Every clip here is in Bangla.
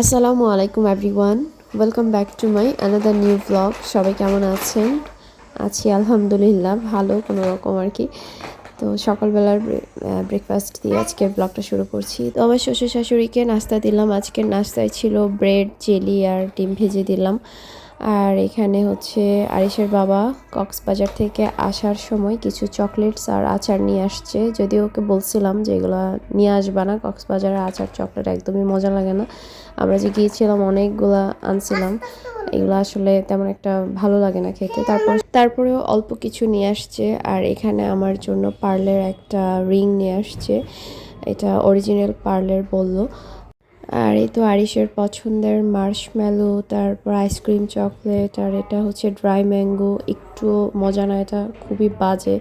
আসসালামু আলাইকুম everyone welcome back to my another new blog সবাই কেমন আছেন? আছি আলহামদুলিল্লাহ, ভালো, কোনো রকম আর কি। তো সকালবেলার ব্রেকফাস্ট দিয়ে আজকে ব্লগটা শুরু করছি। তো আমার শ্বশুর শাশুড়িকে নাস্তা দিলাম। আজকের নাস্তায় ছিল ব্রেড জেলি আর ডিম ভেজে দিলাম। আর এখানে হচ্ছে আরিসের বাবা কক্সবাজার থেকে আসার সময় কিছু চকলেটস আর আচার নিয়ে আসছে। যদিও ওকে বলছিলাম যে এগুলো নিয়ে আসবা না কক্সবাজারের আচার চকলেট একদমই মজা লাগে না। আমরা যে গিয়েছিলাম, অনেকগুলা আনছিলাম। এগুলো আসলে তেমন একটা ভালো লাগে না খেতে। তারপর, তারপরেও অল্প কিছু নিয়ে আসছে। আর এখানে আমার জন্য পার্লের একটা রিং নিয়ে আসছে। এটা অরিজিনাল পার্লের বলল। আর এই তো আরিশের পছন্দের মার্শম্যালো তারপর আইসক্রিম চকলেট আর এটা হচ্ছে ড্রাই ম্যাঙ্গো একটু মজা না, এটা খুবই বাজে।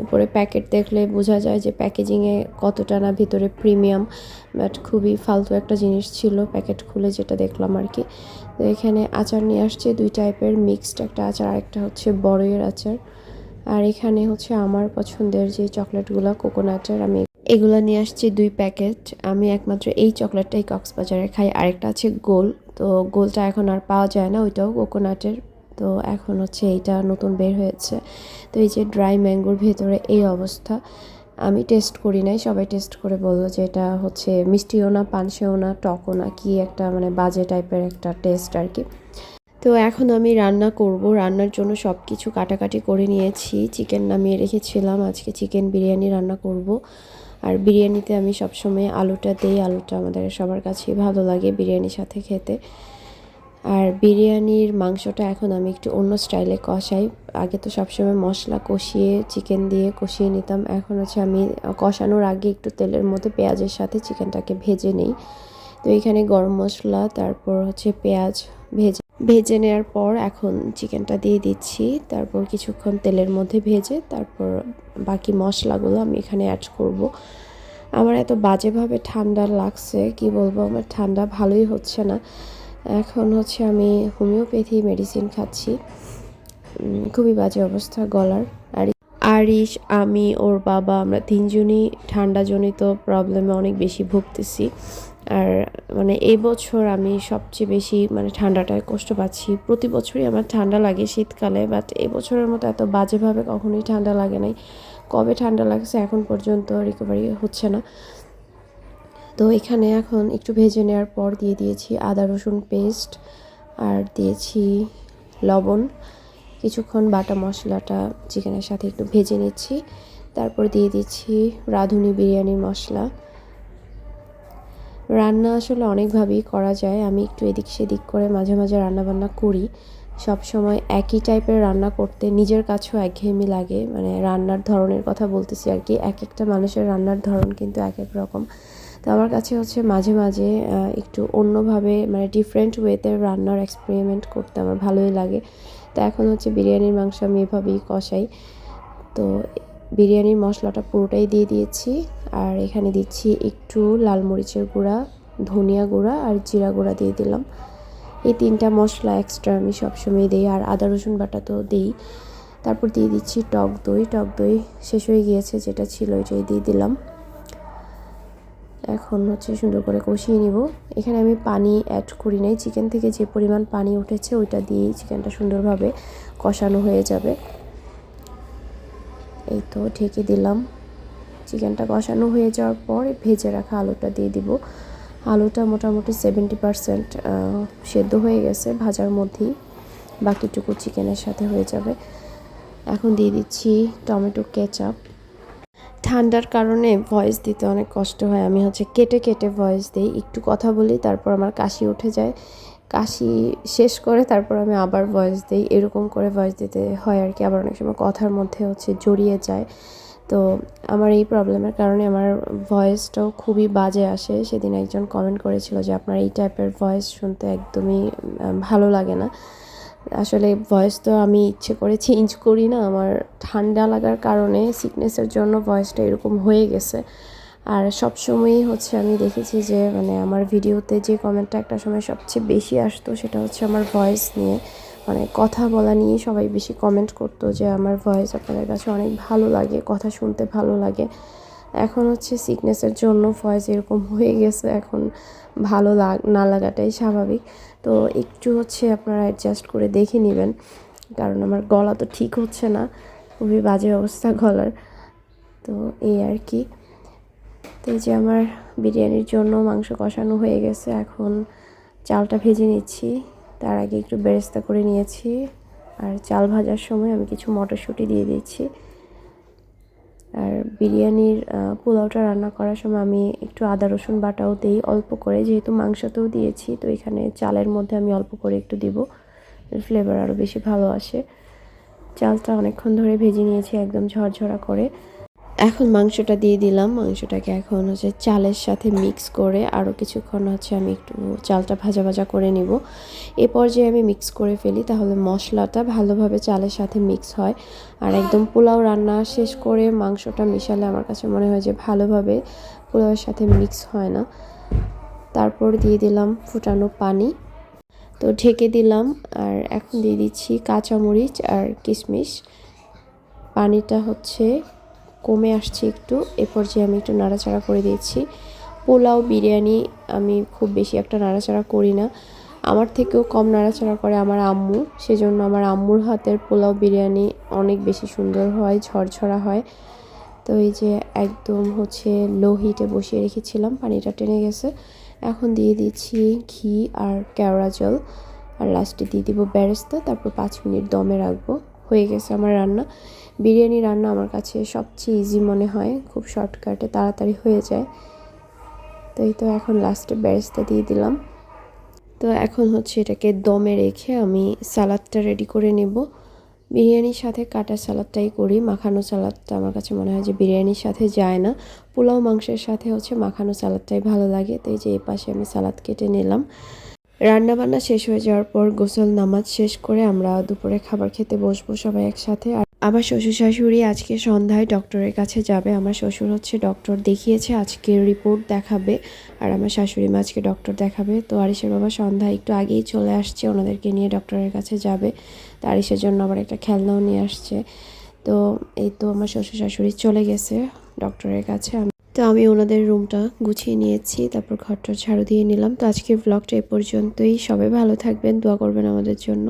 উপরে প্যাকেট দেখলে বোঝা যায় যে প্যাকেজিংয়ে কতটা না ভিতরে প্রিমিয়াম বাট খুবই ফালতু একটা জিনিস ছিল প্যাকেট খুলে যেটা দেখলাম আর কি। তো এখানে আচার নিয়ে আসছে, দুই টাইপের মিক্সড একটা আচার, আরেকটা হচ্ছে বড়ইয়ের আচার। আর এখানে হচ্ছে আমার পছন্দের যে চকলেটগুলো কোকোনাটের আমি এগুলো নিয়ে আসছি দুই প্যাকেট। আমি একমাত্র এই চকলেটটাই কক্সবাজারে খাই। আরেকটা আছে গোল। তো গোলটা এখন আর পাওয়া যায় না, ওইটাও কোকোনাটের। তো এখন হচ্ছে এইটা নতুন বের হয়েছে। তো এই যে ড্রাই ম্যাঙ্গোর ভেতরে এই অবস্থা। আমি টেস্ট করি নাই, সবাই টেস্ট করে বলল যে এটা হচ্ছে মিষ্টিও না, পানসেও না, টকও না, কি একটা মানে বাজে টাইপের একটা টেস্ট আর কি। তো এখন আমি রান্না করব। রান্নার জন্য সব কিছু কাটাকাটি করে নিয়েছি। চিকেন নামিয়ে রেখেছিলাম। আজকে চিকেন বিরিয়ানি রান্না করব। আর বিরিয়ানিতে আমি সবসময় আলুটা দিই, আলুটা আমাদের সবার কাছেই ভালো লাগে বিরিয়ানির সাথে খেতে। আর বিরিয়ানির মাংসটা এখন আমি একটু অন্য স্টাইলে কষাই। আগে তো সবসময় মশলা কষিয়ে, চিকেন দিয়ে কষিয়ে নিতাম। এখন হচ্ছে আমি কষানোর আগে একটু তেলের মধ্যে পেঁয়াজের সাথে চিকেনটাকে ভেজে নিই। তো এখানে গরম মশলা, তারপর হচ্ছে পেঁয়াজ ভেজে ভেজে নেওয়ার পর এখন চিকেনটা দিয়ে দিচ্ছি। তারপর কিছুক্ষণ তেলের মধ্যে ভেজে, তারপর বাকি মশলাগুলো আমি এখানে অ্যাড করব। আমার এত বাজেভাবে ঠান্ডা লাগছে, কি বলব? আমার ঠান্ডা ভালোই হচ্ছে না। এখন হচ্ছে আমি হোমিওপ্যাথি মেডিসিন খাচ্ছি। খুবই বাজে অবস্থা গলার। আর আরিশ, আমি, ওর বাবা, আমরা তিনজনই ঠান্ডাজনিত প্রবলেমে অনেক বেশি ভুগতেছি। আর মানে এই বছর আমি সবচেয়ে বেশি মানে ঠান্ডাটায় কষ্ট পাচ্ছি। প্রতি বছরই আমার ঠান্ডা লাগে শীতকালে বাট এই বছরের মতো এত বাজেভাবে কখনোই ঠান্ডা লাগে নাই। কবে ঠান্ডা লাগছে এখন পর্যন্ত রিকভারি হচ্ছে না। তো এখানে এখন একটু ভেজে নেওয়ার পর দিয়ে দিয়েছি আদা, রসুন পেস্ট আর দিয়েছি লবণ, কিছুক্ষণ বাটা মশলাটা চিকেনের সাথে একটু ভেজে নিচ্ছি। তারপর দিয়ে দিচ্ছি রাঁধুনি বিরিয়ানির মশলা। রান্না আসলে অনেকভাবেই করা যায়। আমি একটু এদিক সেদিক করে মাঝে মাঝে রান্নাবান্না করি। সব সময় একই টাইপের রান্না করতে নিজের কাছেও একঘেয়েমি লাগে। মানে রান্নার ধরনের কথা বলতেছি আর কি। এক একটা মানুষের রান্নার ধরন কিন্তু এক এক রকম। তো আমার কাছে হচ্ছে মাঝে মাঝে একটু অন্যভাবে মানে ডিফারেন্ট ওয়েতে রান্নার এক্সপেরিমেন্ট করতে আমার ভালোই লাগে। তো এখন হচ্ছে বিরিয়ানির মাংস আমি এভাবেই কষাই। তো বিরিয়ানির মশলাটা পুরোটাই দিয়ে দিয়েছি। আর এখানে দিচ্ছি একটু লাল মরিচের গুঁড়া, ধনিয়া গুঁড়া আর জিরা গুঁড়া দিয়ে দিলাম। এই তিনটা মশলা এক্সট্রা আমি সবসময় দিই আর আদা, রসুন বাটা তো দিই। তারপর দিয়ে দিচ্ছি টক দই। টক দই শেষ হয়ে গিয়েছে, যেটা ছিল এটাই দিয়ে দিলাম। এখন হচ্ছে সুন্দর করে কষিয়ে নিব। এখানে আমি পানি অ্যাড করি নাই। চিকেন থেকে যে পরিমাণ পানি উঠেছে, ওইটা দিয়েই চিকেনটা সুন্দরভাবে কষানো হয়ে যাবে। এই তো ঢেকে দিলাম। চিকেনটা কষানো হয়ে যাওয়ার পর ভেজে রাখা আলুটা দিয়ে দিব। আলুটা মোটামুটি সেভেন্টি পারসেন্ট সেদ্ধ হয়ে গেছে, ভাজার মধ্যেই বাকিটুকু চিকেনের সাথে হয়ে যাবে। এখন দিয়ে দিচ্ছি টমেটো কেচাপ। ঠান্ডার কারণে ভয়েস দিতে অনেক কষ্ট হয়, আমি হচ্ছে কেটে কেটে ভয়েস দিই, একটু কথা বলি, তারপর আমার কাশি উঠে যায়। কাশি শেষ করে তারপর আমি আবার ভয়েস দিই, এরকম করে ভয়েস দিতে হয় আর কি, আবার অনেক সময় কথার মধ্যে হচ্ছে জড়িয়ে যায়। তো আমার এই প্রবলেমের কারণে আমার ভয়েসটাও খুবই বাজে আসে। সেদিন একজন কমেন্ট করেছিল যে, আপনার এই টাইপের ভয়েস শুনতে একদমই ভালো লাগে না। আসলে ভয়েস তো আমি ইচ্ছে করে চেঞ্জ করি না। আমার ঠান্ডা লাগার কারণে সিকনেসের জন্য ভয়েসটা এরকম হয়ে গেছে। আর সব সময়ই হচ্ছে আমি দেখেছি যে মানে আমার ভিডিওতে যে কমেন্টটা একটা সময় সবচেয়ে বেশি আসতো, সেটা হচ্ছে আমার ভয়েস নিয়ে। মানে কথা বলা নিয়ে সবাই বেশি কমেন্ট করতো যে আমার ভয়েস আপনাদের কাছে অনেক ভালো লাগে, কথা শুনতে ভালো লাগে। এখন হচ্ছে সিকনেসের জন্য ভয়েস এরকম হয়ে গেছে, এখন ভালো লাগ, না লাগাটাই স্বাভাবিক। তো একটু হচ্ছে আপনারা অ্যাডজাস্ট করে দেখে নেবেন, কারণ আমার গলা তো ঠিক হচ্ছে না, খুবই বাজে অবস্থা গলার। তো এই আর কি। তো এই যে আমার বিরিয়ানির জন্য মাংস কষানো হয়ে গেছে, এখন চালটা ভেজে নিচ্ছি। তার আগে একটু বেরেস্তা করে নিয়েছি। আর চাল ভাজার সময় আমি কিছু মটরশুঁটি দিয়ে দিয়েছি। আর বিরিয়ানির পোলাওটা রান্না করার সময় আমি একটু আদা, রসুন বাটাও দিই অল্প করে। যেহেতু মাংসতেও দিয়েছি, তো এখানে চালের মধ্যে আমি অল্প করে একটু দিব। ফ্লেভার আরও বেশি ভালো আসে। চালটা অনেকক্ষণ ধরে ভেজে নিয়েছি একদম ঝরঝরা করে। এখন মাংসটা দিয়ে দিলাম। মাংসটাকে এখন হচ্ছে চালের সাথে মিক্স করে আরও কিছুক্ষণ হচ্ছে আমি একটু চালটা ভাজা ভাজা করে নিব। এ পর্যায়ে আমি মিক্স করে ফেলি তাহলে মশলাটা ভালোভাবে চালের সাথে মিক্স হয়। আর একদম পোলাও রান্না শেষ করে মাংসটা মিশালে আমার কাছে মনে হয় যে ভালোভাবে পোলাওয়ের সাথে মিক্স হয় না। তারপর দিয়ে দিলাম ফুটানো পানি। তো ঢেকে দিলাম আর এখন দিয়ে দিচ্ছি কাঁচামরিচ আর কিশমিশ। পানিটা হচ্ছে কমে আসছে একটু, এ পর্যায়ে আমি একটু নাড়াচাড়া করে দিয়েছি। পোলাও, বিরিয়ানি আমি খুব বেশি একটা নাড়াচাড়া করি না। আমার থেকেও কম নাড়াচাড়া করে আমার আম্মু, সেজন্য আমার আম্মুর হাতের পোলাও, বিরিয়ানি অনেক বেশি সুন্দর হয়, ঝরঝরা হয়। তো এই যে একদম হচ্ছে লো হিটে বসিয়ে রেখেছিলাম, পানিটা টেনে গেছে। এখন দিয়ে দিচ্ছি ঘি আর কেওড়া জল। আর লাস্টে দিয়ে দিব বেরেস্তা তারপর পাঁচ মিনিট দমে রাখব। হয়ে গেছে আমার রান্না। বিরিয়ানি রান্না আমার কাছে সবচেয়ে ইজি মনে হয়, খুব শর্টকাটে তাড়াতাড়ি হয়ে যায়। তো এই তো এখন লাস্টে বেরেস্তা দিয়ে দিলাম। তো এখন হচ্ছে এটাকে দমে রেখে আমি সালাদটা রেডি করে নেব। বিরিয়ানির সাথে কাটা সালাদটাই করি, মাখানো সালাদটা আমার কাছে মনে হয় যে বিরিয়ানির সাথে যায় না। পোলাও মাংসের সাথে হচ্ছে মাখানো সালাদটাই ভালো লাগে। তো এই যে এই পাশে আমি সালাদ কেটে নিলাম। রান্নাবান্না শেষ হয়ে যাওয়ার পর গোসল, নামাজ শেষ করে আমরা দুপুরে খাবার খেতে বসবো সবাই একসাথে। আর আমার শ্বশুর শাশুড়ি আজকে সন্ধ্যায় ডক্টরের কাছে যাবে। আমার শ্বশুর হচ্ছে ডক্টর দেখিয়েছে, আজকে রিপোর্ট দেখাবে। আর আমার শাশুড়ি মা আজকে ডক্টর দেখাবে। তো আরিসের বাবা সন্ধ্যায় একটু আগেই চলে আসছে, ওনাদেরকে নিয়ে ডক্টরের কাছে যাবে। তো আরিসের জন্য আবার একটা খেলনাও নিয়ে আসছে। তো এই তো আমার শ্বশুর শাশুড়ি চলে গেছে ডক্টরের কাছে। আমি তো আমি ওনাদের রুমটা গুছিয়ে নিয়েছি, তারপর ঘরটা ঝাড়ু দিয়ে নিলাম। তো আজকের ব্লগটা এ পর্যন্তই। সবাই ভালো থাকবেন, দোয়া করবেন আমাদের জন্য।